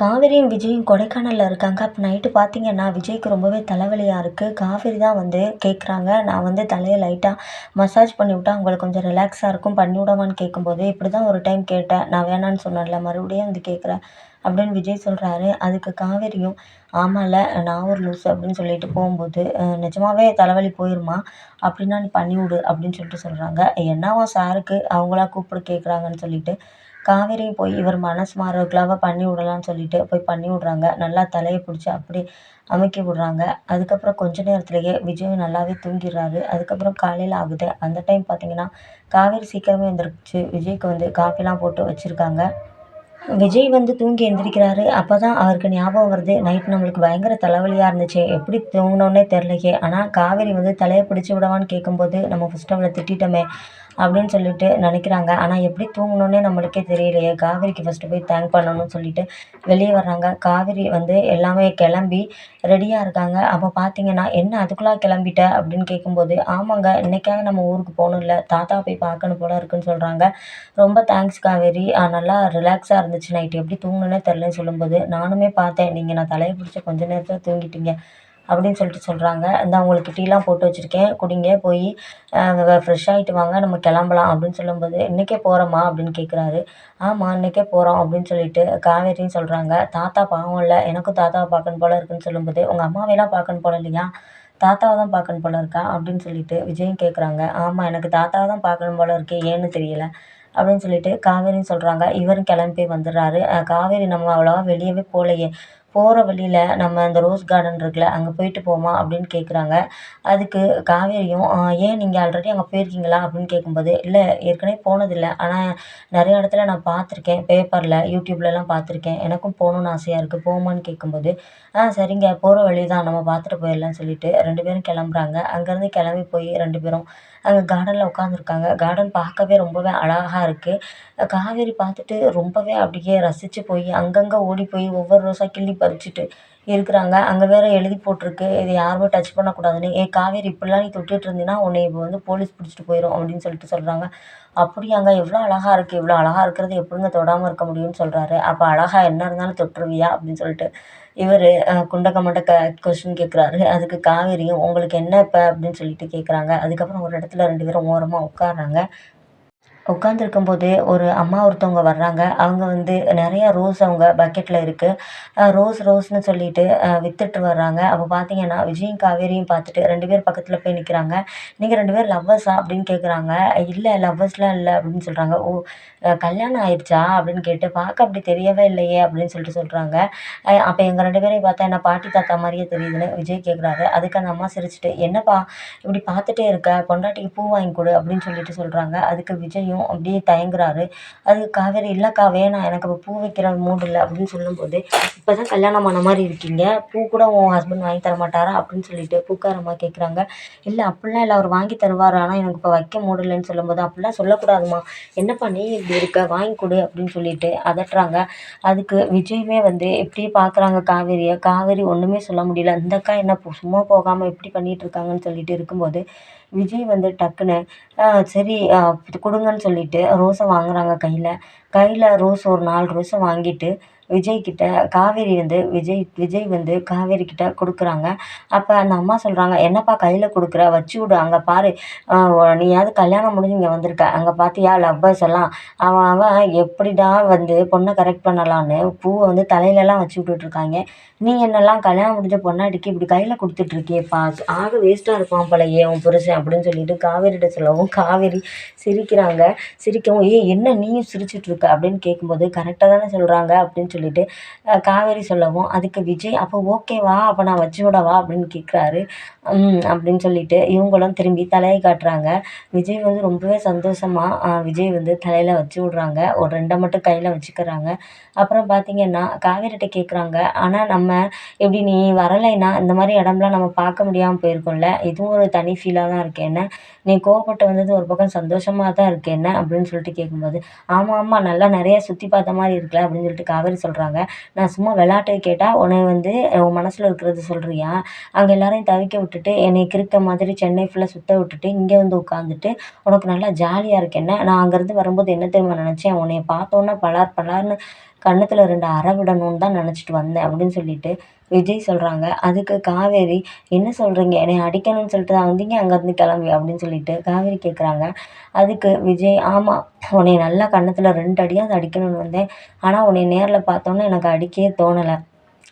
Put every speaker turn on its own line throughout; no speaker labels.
காவேரியும் விஜயும் கொடைக்கானலில் இருக்காங்க. அப்போ நைட்டு பார்த்தீங்கன்னா விஜய்க்கு ரொம்பவே தலைவலியாக இருக்குது காவேரி தான் வந்து கேட்குறாங்க நான் வந்து தலையை லைட்டாக மசாஜ் பண்ணி விட்டா அவங்களுக்கு கொஞ்சம் ரிலாக்ஸாக இருக்கும். பண்ணிவிடவான்னு கேட்கும்போது இப்படி தான் ஒரு டைம் கேட்டேன். நான் வேணான்னு சொன்னேன்ல மறுபடியும் வந்து கேட்குறேன் அப்படின்னு விஜய் சொல்கிறாரு அதுக்கு காவேரியும் ஆமாம்ல நான் ஒரு லூஸு அப்படின்னு சொல்லிட்டு போகும்போது நிஜமாவே தலைவலி போயிருமா? அப்படின்னா நீ பண்ணிவிடு அப்படின்னு சொல்லிட்டு சொல்கிறாங்க என்னவோ சாருக்கு அவங்களா கூப்பிட கேட்குறாங்கன்னு சொல்லிட்டு காவேரியும் போய் இவர் மனசு மாறுறதுக்குள்ளாவ பண்ணி விடலான்னு சொல்லிட்டு போய் பண்ணி விட்றாங்க. நல்லா தலையை பிடிச்சி அப்படியே அமைக்கி விட்றாங்க. அதுக்கப்புறம் கொஞ்ச நேரத்துலேயே விஜய் நல்லாவே தூங்கிடுறாரு. அதுக்கப்புறம் காலையில் ஆகுது. அந்த டைம் பார்த்தீங்கன்னா காவேரி சீக்கிரமே எழுந்திரிச்சு விஜய்க்கு வந்து காஃபிலாம் போட்டு வச்சுருக்காங்க. விஜய் வந்து தூங்கி எந்திரிக்கிறாரு. அப்போ தான் அவருக்கு ஞாபகம் வருது நைட் நம்மளுக்கு பயங்கர தலைவலியாக இருந்துச்சு எப்படி தூங்கினோன்னே தெரிலையே ஆனால் காவேரி வந்து தலையை பிடிச்சி விடவான்னு கேட்கும்போது நம்ம ஃபஸ்ட்டு அவளை திட்டிட்டோமே அப்படின்னு சொல்லிட்டு நினைக்கிறாங்க. ஆனால் எப்படி தூங்கணுன்னே நம்மளுக்கே தெரியலையே. காவேரிக்கு ஃபஸ்ட்டு போய் தேங்க் பண்ணணும்னு சொல்லிட்டு வெளியே வர்றாங்க. காவேரி வந்து எல்லாமே கிளம்பி ரெடியாக இருக்காங்க. அப்போ பார்த்தீங்கன்னா என்ன அதுக்குள்ளே கிளம்பிட்ட? அப்படின்னு கேட்கும்போது ஆமாங்க இன்றைக்காக நம்ம ஊருக்கு போகணும்ல. தாத்தா போய் பார்க்கணும் போல இருக்குன்னு சொல்கிறாங்க ரொம்ப தேங்க்ஸ் காவேரி. நல்லா ரிலாக்ஸாக இருந்துச்சு. நைட்டு எப்படி தூங்கணுன்னே தெரிலன்னு சொல்லும்போது நானுமே பார்த்தேன். நீங்கள் நான் தலையை பிடிச்சி கொஞ்ச நேரத்தில் தூங்கிட்டீங்க. அப்படின்னு சொல்லிட்டு சொல்கிறாங்க இந்த அவங்களுக்கு டீலாம் போட்டு வச்சுருக்கேன். குடிங்க போய் ஃப்ரெஷ் ஆகிட்டு வாங்க. நம்ம கிளம்பலாம் அப்படின்னு சொல்லும்போது இன்றைக்கே போகிறோமா அப்படின்னு கேட்குறாரு ஆமாம் இன்றைக்கே போகிறோம் அப்படின்னு சொல்லிட்டு காவேரின்னு சொல்கிறாங்க தாத்தா பாவம் இல்லை. எனக்கும் தாத்தாவை பார்க்கணும் போல் இருக்குன்னு சொல்லும்போது உங்கள் அம்மாவையெல்லாம் பார்க்கணும் போல இல்லையா? தாத்தாவை தான் பார்க்கணும் போல இருக்கா? அப்படின்னு சொல்லிட்டு விஜயும் கேட்குறாங்க ஆமாம் எனக்கு தாத்தாவை தான் பார்க்கணும் போல இருக்கே. ஏன்னு தெரியல. அப்படின்னு சொல்லிட்டு காவேரின்னு சொல்கிறாங்க இவரும் கிளம்பி வந்துடுறாரு. காவேரி நம்ம அவ்வளோவா வெளியவே போகலையே. போகிற வழியில் நம்ம இந்த ரோஸ் கார்டன் இருக்குல்ல அங்கே போயிட்டு போமா அப்படின்னு கேட்குறாங்க அதுக்கு காவேரியும் ஏன் நீங்கள் ஆல்ரெடி அங்கே போயிருக்கீங்களா? அப்படின்னு கேட்கும்போது இல்லை ஏற்கனவே போனதில்லை. ஆனால் நிறைய இடத்துல நான் பார்த்துருக்கேன். பேப்பரில் யூடியூப்லலாம் பார்த்துருக்கேன். எனக்கும் போகணுன்னு ஆசையாக இருக்குது போமான்னு கேட்கும்போது ஆ சரிங்க. போகிற வழி தான் நம்ம பார்த்துட்டு போயிடலான்னு சொல்லிட்டு ரெண்டு பேரும் கிளம்புறாங்க. அங்கேருந்து கிளம்பி போய் ரெண்டு பேரும் அங்கே கார்டனில் உட்காந்துருக்காங்க கார்டன் பார்க்கவே ரொம்பவே அழகாக இருக்குது காவேரி பார்த்துட்டு ரொம்பவே அப்படியே ரசித்து போய் அங்கங்கே ஓடி போய் ஒவ்வொரு ரோஸாக கிள்ளி பறிச்சுட்டு இருக்கிறாங்க. அங்கே வேற எழுதி போட்டிருக்கு. இது யாருமே டச் பண்ணக்கூடாதுன்னு. ஏ காவேரி இப்படிலாம் நீ தொட்டுட்டு இருந்தீன்னா உன்னை இப்போ வந்து போலீஸ் பிடிச்சிட்டு போயிடும் அப்படின்னு சொல்லிட்டு சொல்கிறாங்க அப்படியாங்க எவ்வளோ அழகாக இருக்குது இவ்வளோ அழகாக இருக்கிறது எப்படிங்க தொடாமல் இருக்க முடியும்னு சொல்கிறாரு அப்போ அழகாக என்ன இருந்தாலும் தொட்டுருவியா அப்படின்னு சொல்லிட்டு இவர் குண்டக்க மண்டக்க கொஷின் கேட்குறாரு அதுக்கு காவேரியும் உங்களுக்கு என்ன இப்போ? அப்படின்னு சொல்லிட்டு கேட்குறாங்க அதுக்கப்புறம் ஒரு இடத்துல ரெண்டு பேரும் ஓரமாக உட்காந்துருக்கும் போதே ஒரு அம்மா ஒருத்தவங்க வர்றாங்க. அவங்க வந்து நிறையா ரோஸ் அவங்க பக்கெட்டில் இருக்குது ரோஸ் ரோஸ்னு சொல்லிட்டு விற்றுட்டு வர்றாங்க. அப்போ பார்த்தீங்கன்னா விஜயும் காவேரியும் பார்த்துட்டு ரெண்டு பேர் பக்கத்தில் போய் நிற்கிறாங்க நீங்கள் ரெண்டு பேர் லவ்வர்ஸா அப்படின்னு கேட்குறாங்க இல்லை லவ்வர்ஸ்லாம் இல்லை அப்படின்னு சொல்கிறாங்க ஓ கல்யாணம் ஆயிடுச்சா அப்படின்னு கேட்டு பார்க்க அப்படி தெரியவே இல்லையே அப்படின்னு சொல்லிட்டு சொல்கிறாங்க அப்போ எங்கள் ரெண்டு பேரையும் பார்த்தா என்ன பாட்டி தாத்தா மாதிரியே தெரியுதுன்னு விஜய் கேட்குறாரு அதுக்கு அந்த அம்மா சிரிச்சுட்டு என்னப்பா இப்படி பார்த்துட்டே இருக்க? பொண்டாட்டிக்கு பூ வாங்கி கொடு அப்படின்னு சொல்லிட்டு சொல்கிறாங்க அதுக்கு விஜயும் வேணும் அப்படியே தயங்குறாரு. அதுக்கு காவேரி இல்லைக்கா வேணாம். எனக்கு இப்போ பூ வைக்கிற மூடு இல்லை. அப்படின்னு சொல்லும்போது இப்போ தான் கல்யாணம் ஆன மாதிரி இருக்கீங்க. பூ கூட உன் ஹஸ்பண்ட் வாங்கி தர மாட்டாரா? அப்படின்னு சொல்லிட்டு பூக்காரம்மா கேட்குறாங்க இல்லை அப்படிலாம் இல்லை. அவர் வாங்கி தருவார். ஆனால் எனக்கு இப்போ வைக்க மூடு இல்லைன்னு சொல்லும்போது அப்படிலாம் சொல்லக்கூடாதுமா என்னப்பா நீ இப்படி இருக்க? வாங்கி கொடு. அப்படின்னு சொல்லிட்டு அதட்டுறாங்க. அதுக்கு விஜயுமே வந்து எப்படி பார்க்குறாங்க காவேரியை. காவேரி ஒன்றுமே சொல்ல முடியல. இந்த அக்கா என்ன சும்மா போகாமல் எப்படி பண்ணிகிட்டு இருக்காங்கன்னு சொல்லிட்டு இருக்கும்போது விஜய் வந்து டக்குன்னு சரி கொடுங்கன்னு சொல்லிட்டு ரோஸை வாங்குறாங்க கையில். கையில் ரோஸ் ஒரு நாலு ரோஸை வாங்கிட்டு விஜய் கிட்ட காவேரி வந்து விஜய் விஜய் வந்து காவேரி கிட்ட கொடுக்குறாங்க. அப்போ அந்த அம்மா சொல்கிறாங்க என்னப்பா கையில் கொடுக்குற? வச்சு விடு. அங்கே பாரு. நீயாவது கல்யாணம் முடிஞ்சு இங்கே வந்திருக்க. அங்கே பார்த்தியா லவ்வர்ஸ் எல்லாம். அவன் அவன் எப்படிடா வந்து பொண்ணை கரெக்ட் பண்ணலான்னு பூவை வந்து தலையிலலாம் வச்சு விட்டுட்ருக்காங்க நீ என்னெல்லாம் கல்யாணம் முடிஞ்ச பொண்ணாட்டிக்கு இப்படி கையில் கொடுத்துட்ருக்கியப்பா ஆக வேஸ்ட்டாக இருப்பான் போலயே உன் புருஷன் அப்படின்னு சொல்லிட்டு காவேரிகிட்ட சொல்லவும் காவேரி சிரிக்கிறாங்க. சிரிக்கவும் ஏய் என்ன நீயும் சிரிச்சிட்ருக்க அப்படின்னு கேட்கும்போது கரெக்டாக தானே சொல்கிறாங்க அப்படின்னு சொல்லி சொல்லிட்டு காவேரி சொல்லவும் அதுக்கு விஜய் அப்போ ஓகேவா அப்போ நான் வச்சு விடவா அப்படின்னு கேட்குறாரு அப்படின்னு சொல்லிட்டு இவங்களும் திரும்பி தலையை காட்டுறாங்க. விஜய் வந்து ரொம்பவே சந்தோஷமாக விஜய் வந்து தலையில் வச்சு விட்றாங்க. ஒரு ரெண்டை மட்டும் கையில் வச்சுக்கிறாங்க. அப்புறம் பார்த்திங்கன்னா காவேரிகிட்ட கேட்குறாங்க ஆனால் நம்ம எப்படி நீ வரலைன்னா இந்த மாதிரி இடம்லாம் நம்ம பார்க்க முடியாமல் போயிருக்கோம்ல. இதுவும் ஒரு தனி ஃபீலாக தான் இருக்கு. என்ன? நீ கோவப்பட்டு வந்தது ஒரு பக்கம் சந்தோஷமாக தான் இருக்கு. என்ன? அப்படின்னு சொல்லிட்டு கேட்கும்போது ஆமாம் ஆமாம் நல்லா நிறைய சுற்றி பார்த்த மாதிரி இருக்குல்ல அப்படின்னு சொல்லிட்டு காவேரி சொல்கிறாங்க நான் சும்மா விளாட்டுக்கு கேட்டால் உன்னை வந்து உன் மனசில் இருக்கிறது சொல்கிறியா அங்கே எல்லாரையும் தவிக்க விட்டுட்டு என்னை கிறுக்க மாதிரி சென்னை ஃபுல்லாக சுற்ற விட்டுட்டு இங்கே வந்து உட்காந்துட்டு உனக்கு நல்லா ஜாலியாக இருக்கு என்ன நான் அங்கேருந்து வரும்போது என்ன தெரியுமா நினச்சேன்? உன்னை பார்த்தோன்னே பலார் பலார்னு கன்னத்தில் ரெண்டு அறை விடணும்னு தான் நினச்சிட்டு வந்தேன் அப்படின்னு சொல்லிட்டு விஜய் சொல்கிறாங்க அதுக்கு காவேரி என்ன சொல்கிறீங்க என்னை அடிக்கணும்னு சொல்லிட்டு தான் வந்தீங்க அங்கேருந்து கிளம்பி அப்படின்னு சொல்லிட்டு காவேரி கேட்குறாங்க அதுக்கு விஜய் ஆமாம் உன்னை நல்லா கன்னத்தில் ரெண்டு அடியாவது அடிக்கணும்னு வந்தேன். ஆனால் உன்னை நேரில் பார்த்தோன்னே எனக்கு அடிக்கவே தோணலை.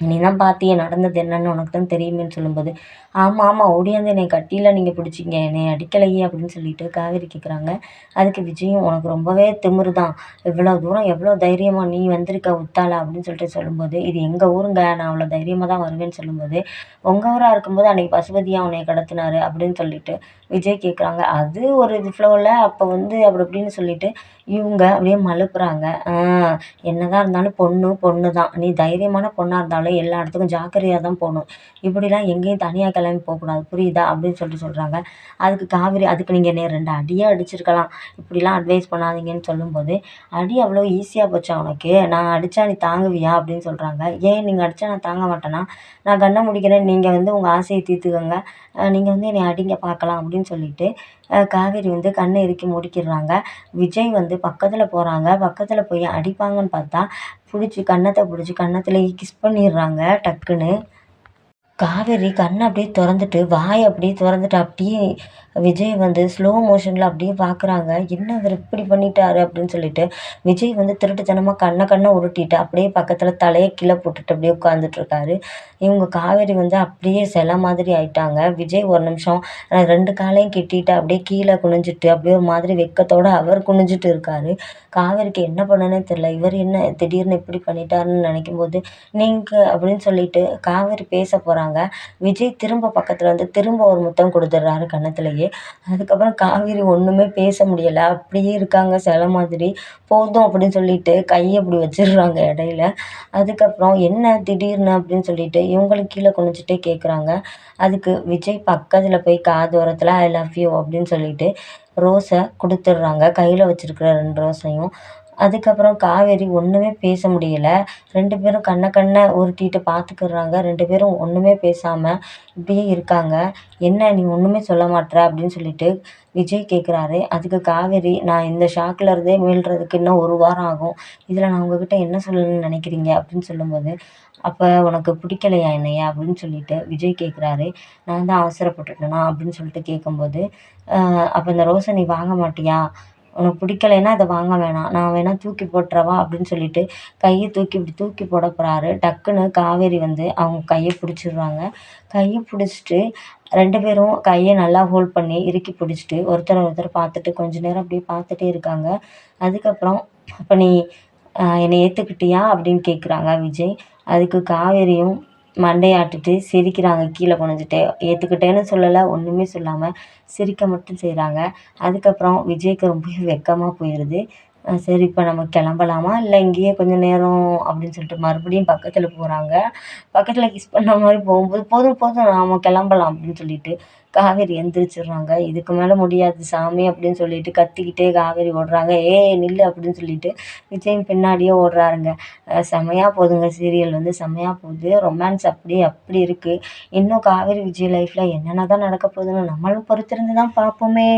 நீ தான் பார்த்தியே நடந்தது என்னன்னு உனக்கு தான் தெரியுமேன்னு சொல்லும்போது ஆமாம் ஆமாம் ஓடியாந்து என்னை கட்டியில் நீங்கள் பிடிச்சிங்க என்னை அடிக்கலையே அப்படின்னு சொல்லிட்டு காவேரி கேட்குறாங்க அதுக்கு விஜயும் உனக்கு ரொம்பவே திமிரு தான் இவ்வளோ தூரம் எவ்வளோ தைரியமாக நீ வந்திருக்க உத்தால அப்படின்னு சொல்லிட்டு சொல்லும்போது இது எங்கள் ஊருங்க நான் அவ்வளோ தைரியமாக தான் வருவேன்னு சொல்லும்போது உங்கள் ஊராக இருக்கும்போது அன்றைக்கி பசுபதியாக உன்னை கடத்தினாரு அப்படின்னு சொல்லிட்டு விஜய் கேட்குறாங்க அது ஒரு இது ஃப்ளோவில் அப்போ வந்து அப்படி இப்படின்னு சொல்லிட்டு இவங்க அப்படியே மழுப்புறாங்க என்னதான் இருந்தாலும் பொண்ணு பொண்ணு தான் நீ தைரியமான பொண்ணாக இருந்தாலும் எல்லா இடத்துக்கும் ஜாக்கிரதையாக தான் போகணும். இப்படிலாம் எங்கேயும் தனியாக கிளம்பி போகக்கூடாது. புரியுதா? அப்படின்னு சொல்லிட்டு சொல்கிறாங்க அதுக்கு காவிரி அதுக்கு நீங்கள் என்ன ரெண்டு அடியே அடிச்சிருக்கலாம். இப்படிலாம் அட்வைஸ் பண்ணாதீங்கன்னு சொல்லும்போது அடி அவ்வளோ ஈஸியாக போச்சா உனக்கு? நான் அடித்தா நீ தாங்குவியா? அப்படின்னு சொல்கிறாங்க ஏன் நீங்கள் அடித்தா நான் தாங்க மாட்டேன்னா நான் கண்ணை முடிக்கிறேன். நீங்கள் வந்து உங்கள் ஆசையை தீர்த்துக்கோங்க. நீங்கள் வந்து என்னை அடிங்க பார்க்கலாம். அப்படின்னு சொல்லிட்டு காவேரி வந்து கண்ணை இறுக்கி மூடிக்கிறாங்க விஜய் வந்து பக்கத்தில் போகிறாங்க பக்கத்தில் போய் அடிப்பாங்கன்னு பார்த்தா பிடிச்சி கன்னத்தை பிடிச்சி கன்னத்துலேயே கிஸ் பண்ணிடுறாங்க டக்குன்னு. காவேரி கண்ணை அப்படியே திறந்துட்டு வாயை அப்படியே திறந்துட்டு அப்படியே விஜய் வந்து ஸ்லோ மோஷனில் அப்படியே பார்க்குறாங்க என்ன இவர் இப்படி பண்ணிட்டாரு அப்படின்னு சொல்லிட்டு விஜய் வந்து திருட்டுத்தனமாக கண்ணை கண்ணை உருட்டிட்டு அப்படியே பக்கத்தில் தலையை கீழே போட்டுட்டு அப்படியே உட்காந்துட்ருக்காரு இவங்க காவேரி வந்து அப்படியே சில மாதிரி ஆயிட்டாங்க. விஜய் ஒரு நிமிஷம் ரெண்டு காலையும் கெட்டிட்டு அப்படியே கீழே குனிஞ்சிட்டு அப்படியே ஒரு மாதிரி வெக்கத்தோடு அவர் குனிஞ்சிட்டு இருக்காரு. காவேரிக்கு என்ன பண்ணனே தெரில இவர் என்ன திடீர்னு இப்படி பண்ணிட்டாருன்னு நினைக்கும் போது நீங்கள் அப்படின்னு சொல்லிட்டு காவேரி பேச போகிறாங்க விஜய் திரும்ப பக்கத்தில் வந்து திரும்ப ஒரு முத்தம் கொடுத்துட்றாரு கன்னத்துலேயே. அதுக்கப்புறம் காவேரி ஒன்றுமே பேச முடியலை. அப்படியே இருக்காங்க சில மாதிரி. போதும் அப்படின்னு சொல்லிட்டு கையை இப்படி வச்சிடுறாங்க இடையில. அதுக்கப்புறம் என்ன திடீர்னு அப்படின்னு சொல்லிட்டு இவங்களுக்கு கீழே குனிஞ்சிட்டே கேட்குறாங்க அதுக்கு விஜய் பக்கத்தில் போய் காது ஓரத்தில் ஐ லவ் யூ அப்படின்னு சொல்லிட்டு ரோஸை கொடுத்துட்றாங்க. கையில் வச்சுருக்கிற ரெண்டு ரோஸையும். அதுக்கப்புறம் காவேரி ஒன்றுமே பேச முடியல. ரெண்டு பேரும் கண்ணை கண்ணை உருட்டிட்டு பார்த்துக்குறாங்க ரெண்டு பேரும் ஒன்றுமே பேசாமல் இப்படியே இருக்காங்க. என்ன நீ ஒன்றுமே சொல்ல மாட்ற அப்படின்னு சொல்லிட்டு விஜய் கேட்குறாரு அதுக்கு காவேரி நான் இந்த ஷாக்கில் இருந்தே மீள்றதுக்கு இன்னும் ஒரு வாரம் ஆகும். இதில் நான் உங்ககிட்ட என்ன சொல்லணும்னு நினைக்கிறீங்க அப்படின்னு சொல்லும்போது அப்போ உனக்கு பிடிக்கலையா என்னையா? அப்படின்னு சொல்லிட்டு விஜய் கேட்குறாரு நான் தான் அவசரப்பட்டுட்டேனா? அப்படின்னு சொல்லிட்டு கேட்கும்போது அப்போ இந்த ரோஸை நீ வாங்க மாட்டியா? உனக்கு பிடிக்கலைன்னா அதை வாங்க வேணாம். நான் வேணா தூக்கி போட்டுறவா அப்படின்னு சொல்லிட்டு கையை தூக்கி இப்படி தூக்கி போட போகிறாரு டக்குன்னு காவேரி வந்து அவங்க கையை பிடிச்சிடுறாங்க. கையை பிடிச்சிட்டு ரெண்டு பேரும் கையை நல்லா ஹோல்ட் பண்ணி இறுக்கி பிடிச்சிட்டு ஒருத்தரை ஒருத்தர் பார்த்துட்டு கொஞ்ச நேரம் அப்படியே பார்த்துட்டே இருக்காங்க. அதுக்கப்புறம் அப்போ நீ என்னை ஏற்றுக்கிட்டியா அப்படின்னு கேட்குறாங்க விஜய். அதுக்கு காவேரியும் மண்டையாட்டிட்டு சிரிக்கிறாங்க. கீழே குனிஞ்சிட்டு. ஏற்றுக்கிட்டேன்னு சொல்லலை ஒன்றுமே சொல்லாமல் சிரிக்க மட்டும் செய்கிறாங்க அதுக்கப்புறம் விஜய்க்கு ரொம்பவே வெக்கமாக போயிடுது சரி இப்போ நம்ம கிளம்பலாமா? இல்லை இங்கேயே கொஞ்சம் நேரம் அப்படின்னு சொல்லிட்டு மறுபடியும் பக்கத்தில் போகிறாங்க பக்கத்தில் கிஸ் பண்ண மாதிரி போகும்போது போதும் போதும் நாம் கிளம்பலாம் அப்படின்னு சொல்லிட்டு காவேரி எந்திரிச்சிடுறாங்க. இதுக்கு மேலே முடியாது சாமி அப்படின்னு சொல்லிட்டு கத்திக்கிட்டே காவேரி ஓடுறாங்க. ஏ நில்லு அப்படின்னு சொல்லிட்டு விஜய் பின்னாடியே ஓடுறாருங்க. செமையாக போகுதுங்க சீரியல் வந்து செமையாக போகுது. ரொமான்ஸ் அப்படியே அப்படி இருக்குது இன்னும் காவேரி விஜய் லைஃப்பில் என்னென்ன தான் நடக்க போகுதுன்னு நம்மளும் பொறுத்திருந்து தான் பார்ப்போமே.